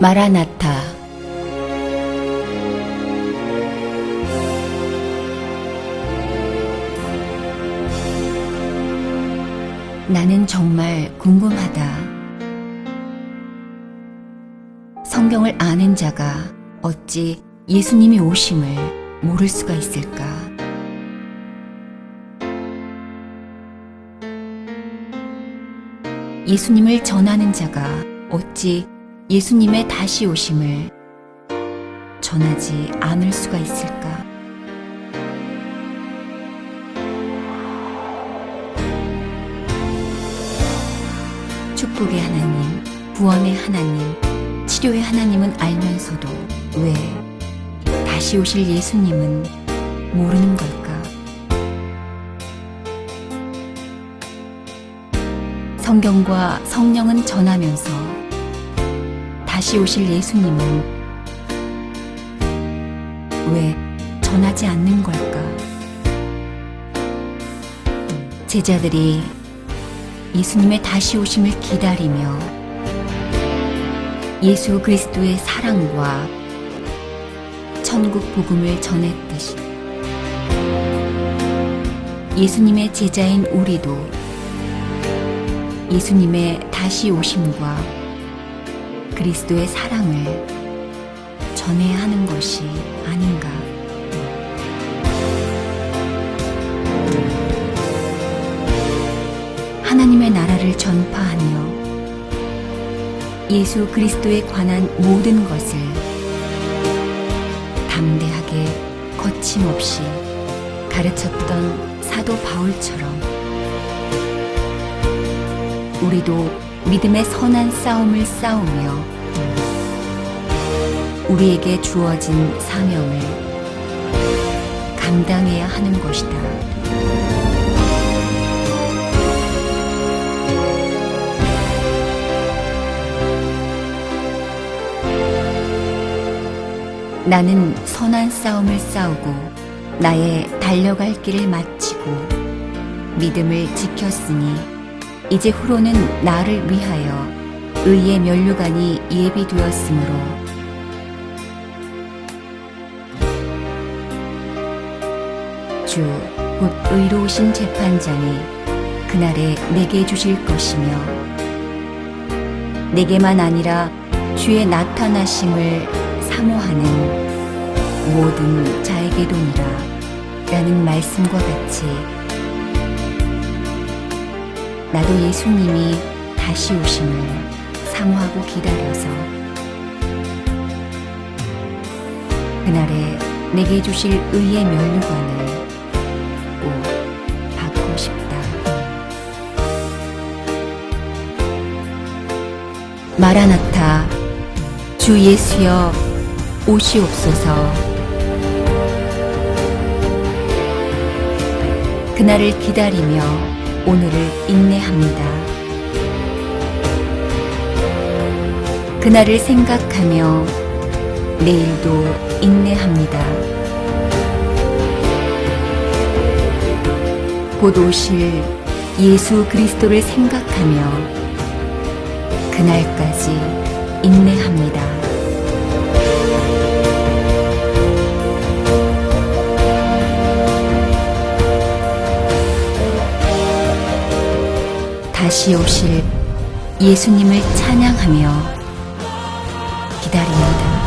마라나타 나는 정말 궁금하다. 성경을 아는 자가 어찌 예수님이 오심을 모를 수가 있을까? 예수님을 전하는 자가 어찌 예수님의 다시 오심을 전하지 않을 수가 있을까? 축복의 하나님, 구원의 하나님, 치료의 하나님은 알면서도 왜 다시 오실 예수님은 모르는 걸까? 성경과 성령은 전하면서 다시 오실 예수님은 왜 전하지 않는 걸까? 제자들이 예수님의 다시 오심을 기다리며 예수 그리스도의 사랑과 천국 복음을 전했듯이 예수님의 제자인 우리도 예수님의 다시 오심과 그리스도의 사랑을 전해야 하는 것이 아닌가. 하나님의 나라를 전파하며 예수 그리스도에 관한 모든 것을 담대하게 거침없이 가르쳤던 사도 바울처럼 우리도 믿음의 선한 싸움을 싸우며 우리에게 주어진 사명을 감당해야 하는 것이다. 나는 선한 싸움을 싸우고 나의 달려갈 길을 마치고 믿음을 지켰으니 이제 후로는 나를 위하여 의의 면류관이 예비되었으므로. 주 곧 의로우신 재판장이 그날에 내게 주실 것이며 내게만 아니라 주의 나타나심을 사모하는 모든 자에게도니라 라는 말씀과 같이 나도 예수님이 다시 오심을 사모하고 기다려서 그날에 내게 주실 의의 면류관을 꼭 받고 싶다. 마라나타 주 예수여 오시옵소서 그날을 기다리며 오늘을 인내합니다. 그날을 생각하며 내일도 인내합니다. 곧 오실 예수 그리스도를 생각하며 그날까지 인내합니다. 다시 오실 예수님을 찬양하며 기다립니다.